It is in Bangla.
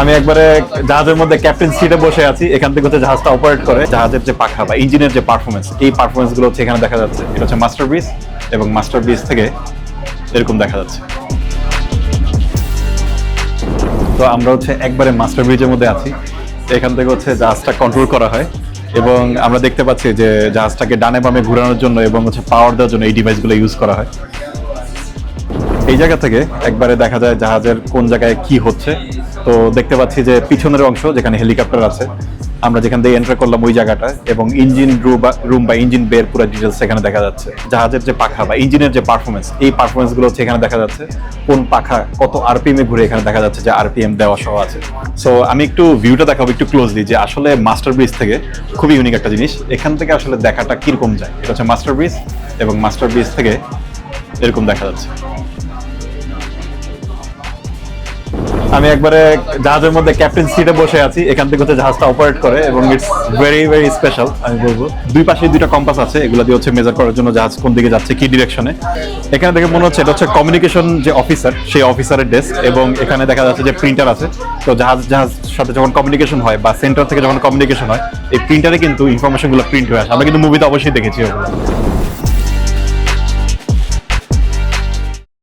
আমি একবারে জাহাজের মধ্যে ক্যাপ্টেন সিটে বসে আছি। এখান থেকে হচ্ছে জাহাজটা অপারেট করে জাহাজের যে পাখা বা ইঞ্জিনের যে পারফরমেন্স এই পারফরমেন্সগুলো হচ্ছে এখানে দেখা যাচ্ছে। এটা হচ্ছে মাস্টার ব্রিজ এবং মাস্টার ব্রিজ থেকে এরকম দেখা যাচ্ছে। তো আমরা হচ্ছে একবারে মাস্টার ব্রিজের মধ্যে আছি। এখান থেকে হচ্ছে জাহাজটা কন্ট্রোল করা হয় এবং আমরা দেখতে পাচ্ছি যে জাহাজটাকে ডানে বামে ঘোরানোর জন্য এবং হচ্ছে পাওয়ার দেওয়ার জন্য এই ডিভাইসগুলো ইউজ করা হয়। এই জায়গা থেকে একবারে দেখা যায় জাহাজের কোন জায়গায় কি হচ্ছে। তো দেখতে পাচ্ছি যে পিছনের অংশ যেখানে হেলিকপ্টার আছে, আমরা যেখান দিয়ে এন্টার করলাম ওই জায়গাটা এবং ইঞ্জিন রুম বা ইঞ্জিন বের পুরো ডিটেলস সেখানে দেখা যাচ্ছে। জাহাজের যে পাখা বা ইঞ্জিনের যে পারফরমেন্স এই পারফরমেন্সগুলো হচ্ছে এখানে দেখা যাচ্ছে। কোন পাখা কত আরপিএম এ ঘুরে এখানে দেখা যাচ্ছে যে আরপিএম দেওয়া সহ আছে। সো আমি একটু ভিউটা দেখাবো একটু ক্লোজলি যে আসলে মাস্টার ব্রিজ থেকে খুবই ইউনিক একটা জিনিস। এখান থেকে আসলে দেখাটা কীরকম যায়? এটা হচ্ছে মাস্টার ব্রিজ এবং মাস্টার ব্রিজ থেকে এরকম দেখা যাচ্ছে। আমি একবারে জাহাজের মধ্যে ক্যাপ্টেন সিটে বসে আছি। এখান থেকে হচ্ছে জাহাজটা অপারেট করে এবং ইটস ভেরি ভেরি স্পেশাল আমি বলব। দুই পাশে দুইটা কম্পাস আছে, এগুলো দিয়ে হচ্ছে মেজার করার জন্য জাহাজ কোন দিকে যাচ্ছে, কি ডিরেকশনে এখানে দেখে মনে হচ্ছে এটা হচ্ছে কমিউনিকেশন যে অফিসার সেই অফিসারের ডেস্ক এবং এখানে দেখা যাচ্ছে যে প্রিন্টার আছে। তো জাহাজ জাহাজ সাথে যখন কমিউনিকেশন হয় বা সেন্টার থেকে যখন কমিউনিকেশন হয়, এই প্রিন্টারে কিন্তু ইনফরমেশনগুলো প্রিন্ট হয়ে আসে। আমরা কিন্তু মুভিতে অবশ্যই দেখেছি ওগুলো